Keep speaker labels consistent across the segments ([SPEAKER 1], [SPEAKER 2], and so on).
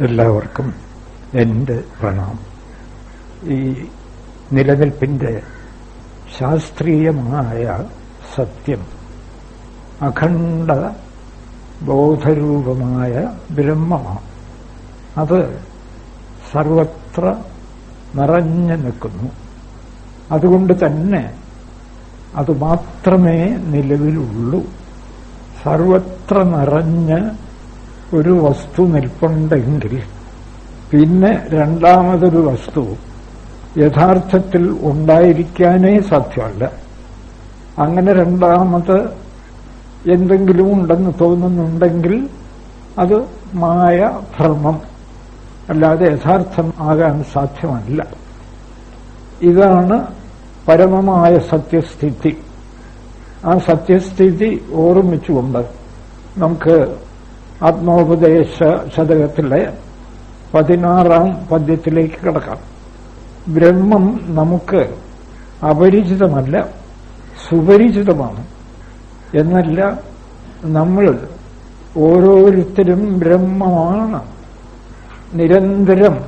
[SPEAKER 1] എല്ലാവർക്കും എന്റെ പ്രണാം ഈ നിലനിൽപ്പിന്റെ ശാസ്ത്രീയമായ സത്യം അഖണ്ഡ ബോധരൂപമായ ബ്രഹ്മമാണ്. അത് സർവത്ര നിറഞ്ഞു നിൽക്കുന്നു. അതുകൊണ്ട് തന്നെ അത് മാത്രമേ നിലവിലുള്ളൂ. സർവത്ര നിറഞ്ഞ് ഒരു വസ്തു നിൽപ്പുണ്ടെങ്കിൽ പിന്നെ രണ്ടാമതൊരു വസ്തു യഥാർത്ഥത്തിൽ ഉണ്ടായിരിക്കാനേ സാധ്യമല്ല. അങ്ങനെ രണ്ടാമത് എന്തെങ്കിലും ഉണ്ടെന്ന് തോന്നുന്നുണ്ടെങ്കിൽ അത് മായ ഭ്രമം അല്ലാതെ യഥാർത്ഥം ആകാൻ സാധ്യമല്ല. ഇതാണ് പരമമായ സത്യസ്ഥിതി. ആ സത്യസ്ഥിതി ഓർമ്മിച്ചുകൊണ്ട് നമുക്ക് ആത്മോപദേശ ശതകത്തിലെ പതിനാറാം പദ്യത്തിലേക്ക് കിടക്കാം. ബ്രഹ്മം നമുക്ക് അപരിചിതമല്ല സുപരിചിതമാണ്. എന്നല്ല നമ്മൾ ഓരോരുത്തരും ബ്രഹ്മമാണ്. നിരന്തരം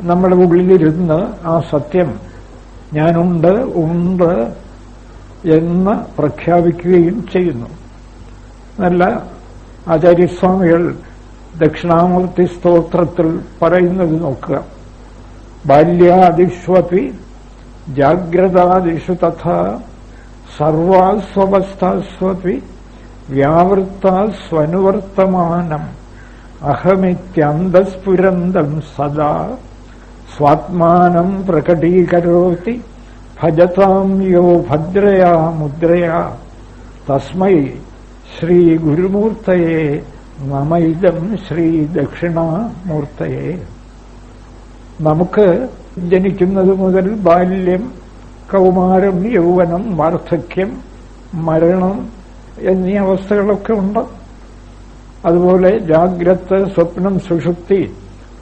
[SPEAKER 1] നമ്മുടെ ഉള്ളിലിരുന്ന് ആ സത്യം ഞാനുണ്ട് ഉണ്ട് എന്ന് പ്രഖ്യാപിക്കുകയും ചെയ്യുന്നു. നല്ല ആചാര്യസ്വാമികൾ ദക്ഷിണാമൂർത്തി സ്തോത്രത്തിൽ പറയുന്നത് നോക്കുക. ബാല്യാദിഷ്വപി ജാഗ്രതാദിഷു തഥാ സർവാസ്വവസ്ഥാസ്വപി വ്യാവൃത്താസ്വനുവർത്തമാനം അഹമിത്യന്തസ്ഫുരന്തം സദാ സ്വാത്മാനം പ്രകടീകരോതി ഭജതാം യോ ഭദ്രയാ മുദ്രയാ തസ്മൈ ശ്രീ ഗുരുമൂർത്തയെ നമൈതം ശ്രീ ദക്ഷിണാമൂർത്തയെ നമുക്ക് ജനിക്കുന്നത് മുതൽ ബാല്യം കൗമാരം യൗവനം വാർദ്ധക്യം മരണം എന്നീ അവസ്ഥകളൊക്കെ ഉണ്ട്. അതുപോലെ ജാഗ്രത സ്വപ്നം സുഷുപ്തി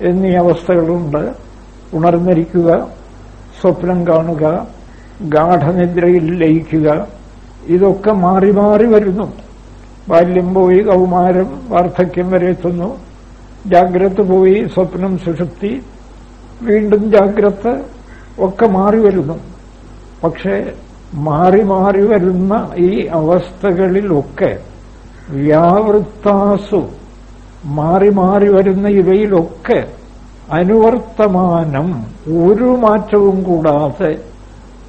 [SPEAKER 1] എന്നീ അവസ്ഥകളുണ്ട്. ഉണർന്നിരിക്കുക സ്വപ്നം കാണുക ഗാഠനിദ്രയിൽ ലയിക്കുക ഇതൊക്കെ മാറി മാറി വരുന്നു. ബാല്യം പോയി കൗമാരം വാർദ്ധക്യം വരെ എത്തുന്നു. ജാഗ്രത പോയി സ്വപ്നം സുഷുപ്തി. വീണ്ടും ജാഗ്രത ഒക്കെ മാറി വരുന്നു. പക്ഷേ മാറി മാറി വരുന്ന ഈ അവസ്ഥകളിലൊക്കെ വ്യാവൃത്താസു മാറി മാറി വരുന്ന ഇവയിലൊക്കെ അനുവർത്തമാനം ഒരു മാറ്റവും കൂടാതെ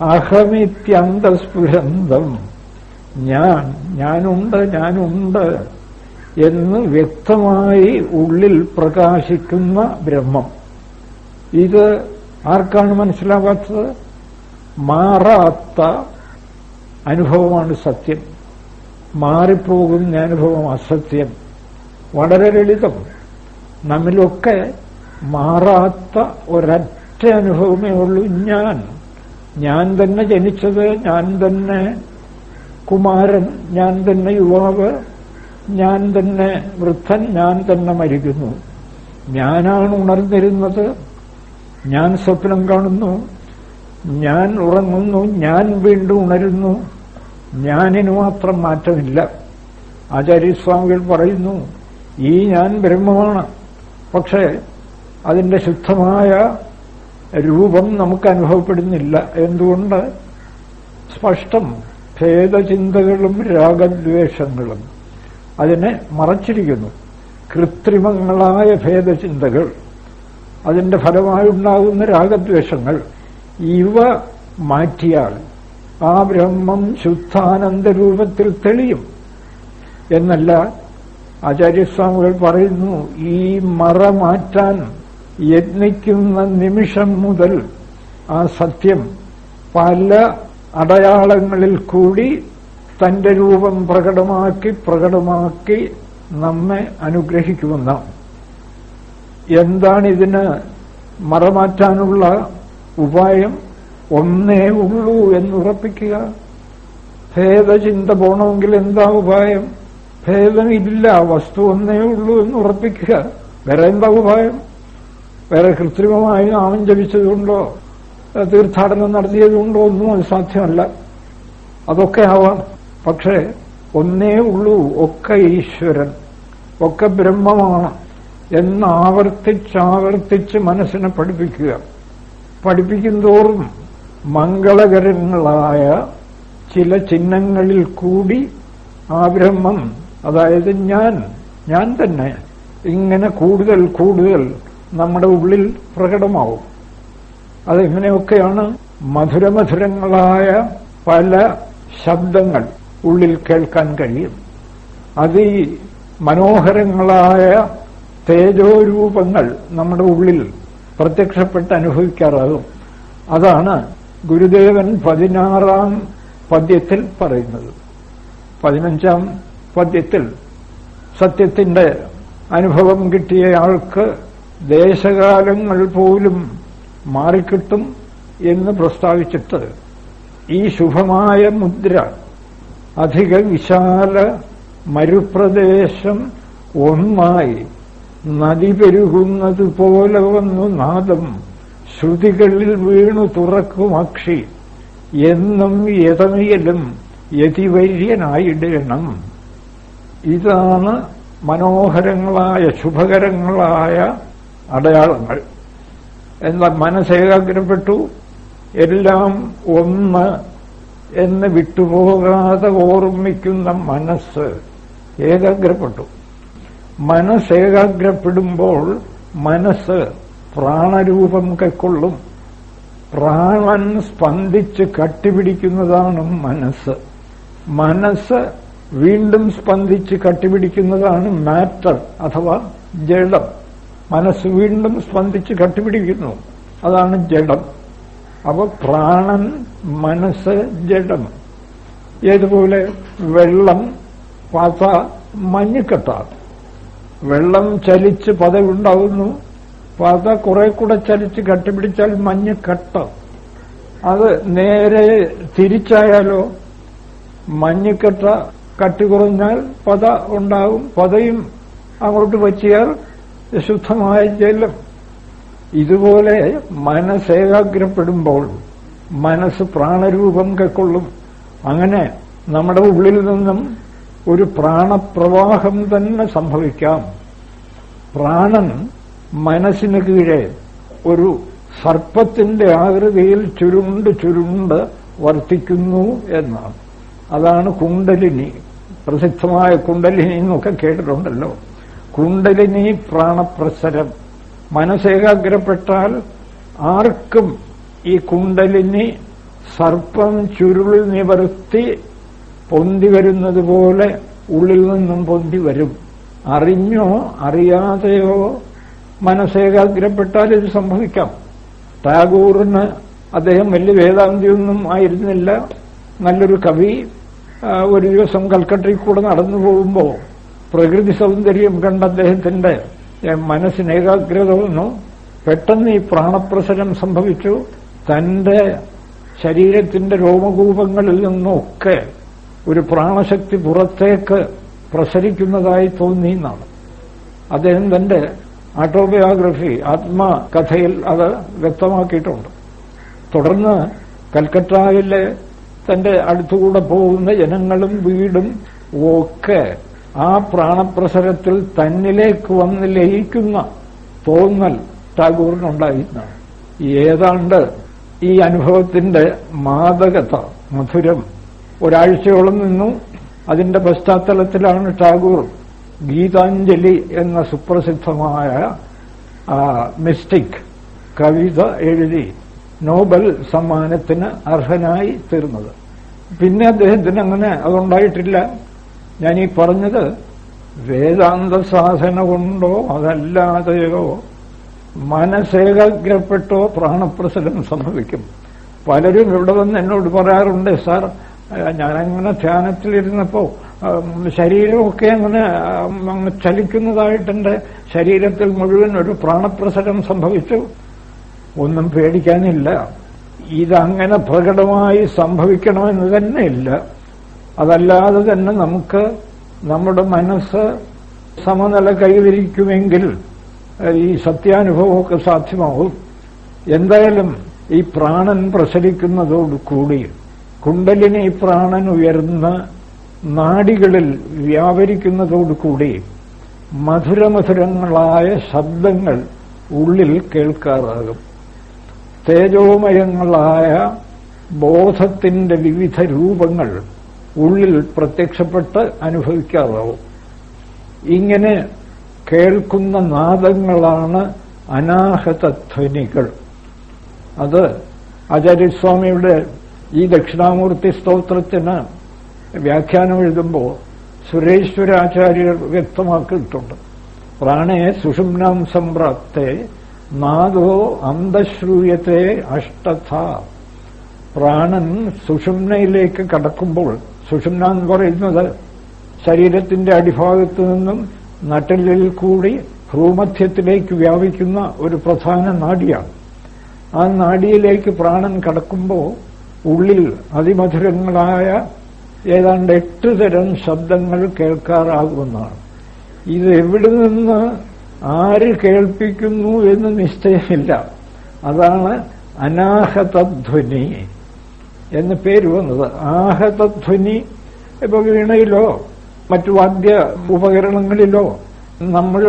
[SPEAKER 1] അഹമിത്യന്തസ്ഫുരന്തം ഞാൻ ഞാനുണ്ട് ഞാനുണ്ട് എന്ന് വ്യക്തമായി ഉള്ളിൽ പ്രകാശിക്കുന്ന ബ്രഹ്മം. ഇത് ആർക്കാണ് മനസ്സിലാകാത്തത്? മാറാത്ത അനുഭവമാണ് സത്യം. മാറിപ്പോകുന്ന അനുഭവം അസത്യം. വളരെ ലളിതം. നമ്മിലൊക്കെ മാറാത്ത ഒരൊറ്റ അനുഭവമേ ഉള്ളൂ ഞാൻ. ഞാൻ തന്നെ ജനിച്ചത് ഞാൻ തന്നെ കുമാരൻ ഞാൻ തന്നെ യുവാവ് ഞാൻ തന്നെ വൃദ്ധൻ ഞാൻ തന്നെ മരിക്കുന്നു. ഞാനാണ് ഉണർന്നിരുന്നത്. ഞാൻ സ്വപ്നം കാണുന്നു. ഞാൻ ഉറങ്ങുന്നു. ഞാൻ വീണ്ടും ഉണരുന്നു. ഞാനിന് മാത്രം മാറ്റമില്ല. ആചാര്യസ്വാമികൾ പറയുന്നു ഈ ഞാൻ ബ്രഹ്മമാണ്. പക്ഷേ അതിന്റെ ശുദ്ധമായ രൂപം നമുക്ക് അനുഭവപ്പെടുന്നില്ല. എന്തുകൊണ്ട്? സ്പഷ്ടം. ഭേദചിന്തകളും രാഗദ്വേഷങ്ങളും. അതിനെ മറച്ചിരിക്കുന്നു. കൃത്രിമങ്ങളായ ഭേദചിന്തകൾ അതിന്റെ ഫലമായുണ്ടാകുന്ന രാഗദ്വേഷങ്ങൾ ഇവ മാറ്റിയാൽ ആ ബ്രഹ്മം ശുദ്ധാനന്ദരൂപത്തിൽ തെളിയും. എന്നല്ല ആചാര്യസ്വാമികൾ പറയുന്നു ഈ മറ മാറ്റാൻ യത്നിക്കുന്ന നിമിഷം മുതൽ ആ സത്യം പല അടയാളങ്ങളിൽ കൂടി തന്റെ രൂപം പ്രകടമാക്കി പ്രകടമാക്കി നമ്മെ അനുഗ്രഹിക്കുമെന്നാണ് എന്താണിതിന് മറമാറ്റാനുള്ള ഉപായം? ഒന്നേ ഉള്ളൂ എന്നുറപ്പിക്കുക. ഭേദചിന്ത പോണമെങ്കിൽ എന്താ ഉപായം? ഭേദമില്ല വസ്തു ഒന്നേ ഉള്ളൂ എന്ന് ഉറപ്പിക്കുക വേറെ എന്താ ഉപായം? വേറെ കൃത്രിമമായി നാമം ജപിച്ചതുകൊണ്ടോ തീർത്ഥാടനം നടത്തിയതുകൊണ്ടോ ഒന്നും അത് സാധ്യമല്ല. അതൊക്കെ ആവാം. പക്ഷേ ഒന്നേ ഉള്ളൂ ഒക്കെ ഈശ്വരൻ ഒക്കെ ബ്രഹ്മമാണ് എന്നാവർത്തിച്ചാവർത്തിച്ച് മനസ്സിനെ പഠിപ്പിക്കുക. പഠിപ്പിക്കുന്തോറും മംഗളകരങ്ങളായ ചില ചിഹ്നങ്ങളിൽ കൂടി ആ ബ്രഹ്മം അതായത് ഞാൻ ഞാൻ തന്നെ ഇങ്ങനെ കൂടുതൽ കൂടുതൽ നമ്മുടെ ഉള്ളിൽ പ്രകടമാവും. അതെങ്ങനെയൊക്കെയാണ് മധുരമധുരങ്ങളായ പല ശബ്ദങ്ങൾ ഉള്ളിൽ കേൾക്കാൻ കഴിയും. അത് മനോഹരങ്ങളായ തേജോരൂപങ്ങൾ നമ്മുടെ ഉള്ളിൽ പ്രത്യക്ഷപ്പെട്ട് അനുഭവിക്കാറാകും. അതാണ് ഗുരുദേവൻ പതിനാറാം പദ്യത്തിൽ പറയുന്നത്. പതിനഞ്ചാം പദ്യത്തിൽ സത്യത്തിന്റെ അനുഭവം കിട്ടിയ ആൾക്ക് ദേശകാലങ്ങൾ പോലും മാറിക്കിട്ടും എന്ന് പ്രസ്താവിച്ചിട്ട് ഈ ശുഭമായ മുദ്ര അധിക വിശാല മരുപ്രദേശം ഒന്നായി നദി പെരുകുന്നത് പോലെ വന്നു നാദം. ശ്രുതികളിൽ വീണു തുറക്കും അക്ഷി. എന്നും യതമിയലും യതിവര്യനായിടണം. ഇതാണ് മനോഹരങ്ങളായ ശുഭകരങ്ങളായ അടയാളങ്ങൾ. എന്നാൽ മനസ്സേകാഗ്രപ്പെട്ടു എല്ലാം ഒന്ന് എന്ന് വിട്ടുപോകാതെ ഓർമ്മിക്കുന്ന മനസ്സ് ഏകാഗ്രപ്പെട്ടു. മനസ്സേകാഗ്രപ്പെടുമ്പോൾ മനസ്സ് പ്രാണരൂപം കൈക്കൊള്ളും. പ്രാണൻ സ്പന്ദിച്ച് കട്ടിപിടിക്കുന്നതാണ് മനസ്സ്. മനസ്സ് വീണ്ടും സ്പന്ദിച്ച് കട്ടിപിടിക്കുന്നതാണ് മാറ്റർ അഥവാ ജഡം. മനസ്സ് വീണ്ടും സ്പന്ദിച്ച് കട്ടിപിടിക്കുന്നു അതാണ് ജഡം. അപ്പൊ പ്രാണൻ മനസ്സ് ജഡം. ഏതുപോലെ? വെള്ളം പാത്ത മഞ്ഞുകെട്ടാണ് വെള്ളം ചലിച്ച് പതവുണ്ടാകുന്നു പാത കുറെ കൂടെ ചലിച്ച് കട്ടിപിടിച്ചാൽ മഞ്ഞ് കട്ട അത് നേരെ തിരിച്ചായാലോ? മഞ്ഞുകെട്ട കട്ടി കുറഞ്ഞാൽ പത ഉണ്ടാകും പതയും അങ്ങോട്ട് വച്ചിയാൽ ശുദ്ധമായ ജലം ഇതുപോലെ മനസ്സ് മനസ്സേകാഗ്രപ്പെടുമ്പോൾ മനസ്സ് പ്രാണരൂപം കൈക്കൊള്ളും. അങ്ങനെ നമ്മുടെ ഉള്ളിൽ നിന്നും ഒരു പ്രാണപ്രവാഹം തന്നെ സംഭവിക്കാം. പ്രാണൻ മനസ്സിന് കീഴെ ഒരു സർപ്പത്തിന്റെ ആകൃതിയിൽ ചുരുണ്ട് ചുരുണ്ട് വർത്തിക്കുന്നു എന്നാണ്. അതാണ് കുണ്ടലിനി. പ്രസിദ്ധമായ കുണ്ടലിനി എന്നൊക്കെ കേട്ടിട്ടുണ്ടല്ലോ. കുണ്ടലിനി പ്രാണപ്രസരം. മനസ്സേകാഗ്രപ്പെട്ടാൽ ആർക്കും ഈ കുണ്ടലിനി സർപ്പം ചുരുൾ നിവർത്തി പൊന്തി വരുന്നത് പോലെ ഉള്ളിൽ നിന്നും പൊന്തി വരും. അറിഞ്ഞോ അറിയാതെയോ മനസ്സേകാഗ്രപ്പെട്ടാൽ ഇത് സംഭവിക്കാം. ടാഗോറിന് അദ്ദേഹം വലിയ വേദാന്തിയൊന്നും ആയിരുന്നില്ല. നല്ലൊരു കവി ഒരു ദിവസം കൽക്കട്ടയിൽ കൂടെ നടന്നു പോകുമ്പോൾ പ്രകൃതി സൗന്ദര്യം കണ്ട അദ്ദേഹത്തിന്റെ മനസ്സിന് ഏകാഗ്രത വന്നു. പെട്ടെന്ന് ഈ പ്രാണപ്രസരം സംഭവിച്ചു. തന്റെ ശരീരത്തിന്റെ രോമകൂപങ്ങളിൽ നിന്നൊക്കെ ഒരു പ്രാണശക്തി പുറത്തേക്ക് പ്രസരിക്കുന്നതായി തോന്നി എന്നാണ്. അദ്ദേഹം തന്റെ ഓട്ടോബയോഗ്രഫി ആത്മകഥയിൽ അത് വ്യക്തമാക്കിയിട്ടുണ്ട്. തുടർന്ന് കൽക്കട്ടയിലെ തന്റെ അടുത്തുകൂടെ പോകുന്ന ജനങ്ങളും വീടും ഒക്കെ ആ പ്രാണപ്രസരത്തിൽ തന്നിലേക്ക് വന്ന് ലയിക്കുന്ന തോന്നൽ ടാഗോറിനുണ്ടായിരുന്നതാണ് ഏതാണ്ട് ഈ അനുഭവത്തിന്റെ മാതകത മധുരം ഒരാഴ്ചയോളം നിന്നു. അതിന്റെ പശ്ചാത്തലത്തിലാണ് ടാഗോർ ഗീതാഞ്ജലി എന്ന സുപ്രസിദ്ധമായ മിസ്റ്റിക് കവിത എഴുതി നോബൽ സമ്മാനത്തിന് അർഹനായി തീർന്നത്. പിന്നെ അദ്ദേഹത്തിന് അങ്ങനെ അതുണ്ടായിട്ടില്ല. ഈ പറഞ്ഞത് വേദാന്ത സാധന കൊണ്ടോ അതല്ലാതെയോ മനസ്സേകാഗ്രപ്പെട്ടോ പ്രാണപ്രസരം സംഭവിക്കും. പലരും ഇവിടെ വന്ന് എന്നോട് പറയാറുണ്ട് സാർ ഞാനങ്ങനെ ധ്യാനത്തിലിരുന്നപ്പോ ശരീരമൊക്കെ അങ്ങനെ അങ്ങനെ അങ്ങ് ചലിക്കുന്നതായിട്ട് ശരീരത്തിൽ മുഴുവൻ ഒരു പ്രാണപ്രസരം സംഭവിച്ചു. ഒന്നും പേടിക്കാനില്ല. ഇതങ്ങനെ പ്രകടമായി സംഭവിക്കണമെന്ന് തന്നെ ഇല്ല അതല്ലാതെ തന്നെ നമുക്ക് നമ്മുടെ മനസ്സ് സമനില കൈവരിക്കുമെങ്കിൽ ഈ സത്യാനുഭവമൊക്കെ സാധ്യമാവും. എന്തായാലും ഈ പ്രാണൻ പ്രസരിക്കുന്നതോടുകൂടി കുണ്ടലിനി പ്രാണൻ ഉയർന്ന് നാടികളിൽ വ്യാപരിക്കുന്നതോടുകൂടി മധുരമധുരങ്ങളായ ശബ്ദങ്ങൾ ഉള്ളിൽ കേൾക്കാറാകും. തേജോമയങ്ങളായ ബോധത്തിന്റെ വിവിധ രൂപങ്ങൾ ഉള്ളിൽ പ്രത്യക്ഷപ്പെട്ട് അനുഭവിക്കാറാവും. ഇങ്ങനെ കേൾക്കുന്ന നാദങ്ങളാണ് അനാഹതധ്വനികൾ. അത് ആചാര്യസ്വാമിയുടെ ഈ ദക്ഷിണാമൂർത്തി സ്തോത്രത്തിന് വ്യാഖ്യാനം എഴുതുമ്പോൾ സുരേശ്വരാചാര്യർ വ്യക്തമാക്കിയിട്ടുണ്ട്. പ്രാണേ സുഷുമ്നാം സംപ്രാപ്തെ നാദോ അന്തശ്രൂയത്തെ അഷ്ടഥ. പ്രാണൻ സുഷുമ്നയിലേക്ക് കടക്കുമ്പോൾ സുഷുമ്ന എന്ന് പറയുന്നത് ശരീരത്തിന്റെ അടിഭാഗത്തു നിന്നും നട്ടലിൽ കൂടി ഭ്രൂമധ്യത്തിലേക്ക് വ്യാപിക്കുന്ന ഒരു പ്രധാന നാഡിയാണ് ആ നാഡിയിലേക്ക് പ്രാണൻ കടക്കുമ്പോൾ ഉള്ളിൽ അതിമധുരങ്ങളായ ഏതാണ്ട് എട്ട് തരം ശബ്ദങ്ങൾ കേൾക്കാറാകുമെന്നാണ് ഇത് എവിടെ നിന്ന് ആര് കേൾപ്പിക്കുന്നു എന്ന് നിശ്ചയമില്ല. അതാണ് അനാഹതധ്വനി. എന്ന് പേര് വന്നത്. ആഹതധ്വനി ഇപ്പൊ വീണയിലോ മറ്റു വാദ്യ ഉപകരണങ്ങളിലോ നമ്മൾ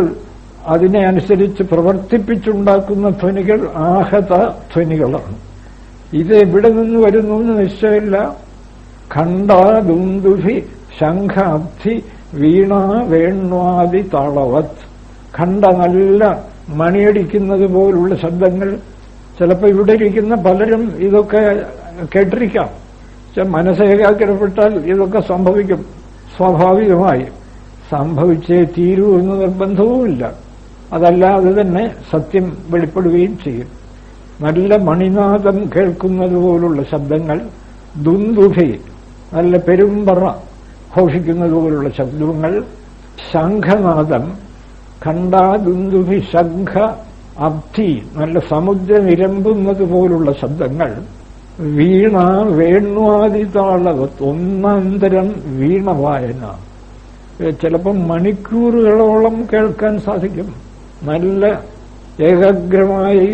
[SPEAKER 1] അതിനെ അനുസരിച്ച് പ്രവർത്തിപ്പിച്ചുണ്ടാക്കുന്ന ധ്വനികൾ ആഹത ധ്വനികളാണ് ഇത് എവിടെ നിന്ന് വരുന്നു എന്ന് നിശ്ചയമില്ല. ഖണ്ഡ ദുന്ദുഭി ശംഖ വീണ വേണ്വാദി താളവത്. ഖണ്ഡ നല്ല മണിയടിക്കുന്നത് പോലുള്ള ശബ്ദങ്ങൾ ചിലപ്പോൾ ഇവിടെ ഇരിക്കുന്ന പലരും ഇതൊക്കെ കേട്ടിരിക്കാം. മനസ്സേകാഗ്രപ്പെട്ടാൽ ഇതൊക്കെ സംഭവിക്കും. സ്വാഭാവികമായി. സംഭവിച്ചേ തീരൂ എന്ന് നിർബന്ധവുമില്ല. അതല്ലാതെ തന്നെ സത്യം വെളിപ്പെടുകയും ചെയ്യും. നല്ല മണിനാഥം കേൾക്കുന്നത് പോലുള്ള ശബ്ദങ്ങൾ ദുന്ദുഭി നല്ല പെരുമ്പറ ഘോഷിക്കുന്നത് പോലുള്ള ശബ്ദങ്ങൾ ശംഖനാഥം കണ്ടാ ദുന്ദുഭി ശംഖ അബ്ധി നല്ല സമുദ്രം ഇരമ്പുന്നത് പോലുള്ള ശബ്ദങ്ങൾ വീണ വേണുവാദി താളവത്ത് ഒന്നാന്തരം വീണ വായന ചിലപ്പം മണിക്കൂറുകളോളം കേൾക്കാൻ സാധിക്കും. നല്ല ഏകാഗ്രമായി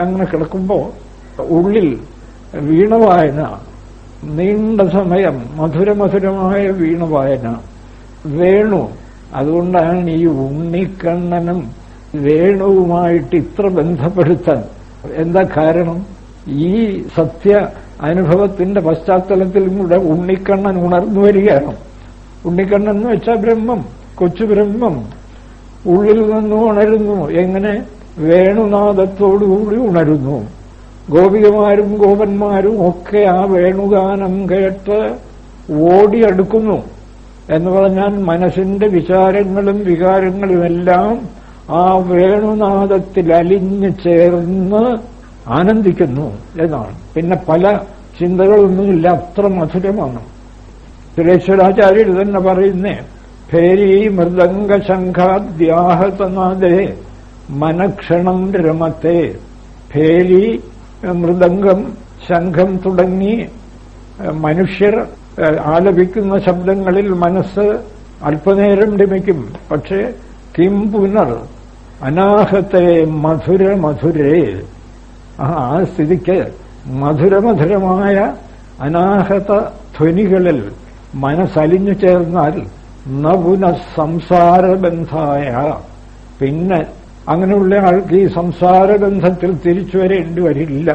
[SPEAKER 1] അങ്ങനെ കിടക്കുമ്പോൾ ഉള്ളിൽ വീണവായന നീണ്ട സമയം മധുരമധുരമായ വീണവായന. വേണു അതുകൊണ്ടാണ് ഈ ഉണ്ണിക്കണ്ണനും വേണുവുമായിട്ട് ഇത്ര ബന്ധപ്പെടുത്താൻ. എന്താ കാരണം? ഈ സത്യ അനുഭവത്തിന്റെ പശ്ചാത്തലത്തിൽ കൂടെ ഉണ്ണിക്കണ്ണൻ ഉണർന്നു വരികയാണ്. ഉണ്ണിക്കണ്ണൻ എന്ന് വെച്ചാൽ ബ്രഹ്മം കൊച്ചു ബ്രഹ്മം. ഉള്ളിൽ നിന്ന് ഉണരുന്നു. എങ്ങനെ? വേണുനാദത്തോടുകൂടി ഉണരുന്നു. ഗോപികമാരും ഗോപന്മാരും ഒക്കെ ആ വേണുഗാനം കേട്ട് ഓടിയെടുക്കുന്നു എന്ന് പറഞ്ഞാൽ മനസ്സിന്റെ വിചാരങ്ങളും വികാരങ്ങളുമെല്ലാം ആ വേണുനാദത്തിൽ അലിഞ്ഞു ചേർന്ന് ആനന്ദിക്കുന്നു എന്നാണ്. പിന്നെ പല ചിന്തകളൊന്നുമില്ല അത്ര മധുരമാണ്. സുരേശ്വരാചാര്യർ തന്നെ പറയുന്നേ ഭേരി മൃദംഗ ശംഖാദ്യാഹതനാദേ മനക്ഷണം രമത്തെ ഭേരി മൃദംഗം ശംഖം തുടങ്ങി മനുഷ്യർ ആലപിക്കുന്ന ശബ്ദങ്ങളിൽ മനസ്സ് അല്പനേരം രമിക്കും പക്ഷേ കിം പുനർ അനാഹത്തെ മധുര മധുരേ ആ സ്ഥിതിക്ക് മധുരമധുരമായ അനാഹത ധ്വനികളിൽ മനസ്സലിഞ്ഞു ചേർന്നാൽ നപുന സംസാരബന്ധായ. പിന്നെ അങ്ങനെയുള്ള ആൾക്ക് ഈ സംസാരബന്ധത്തിൽ തിരിച്ചു വരേണ്ടി വരില്ല.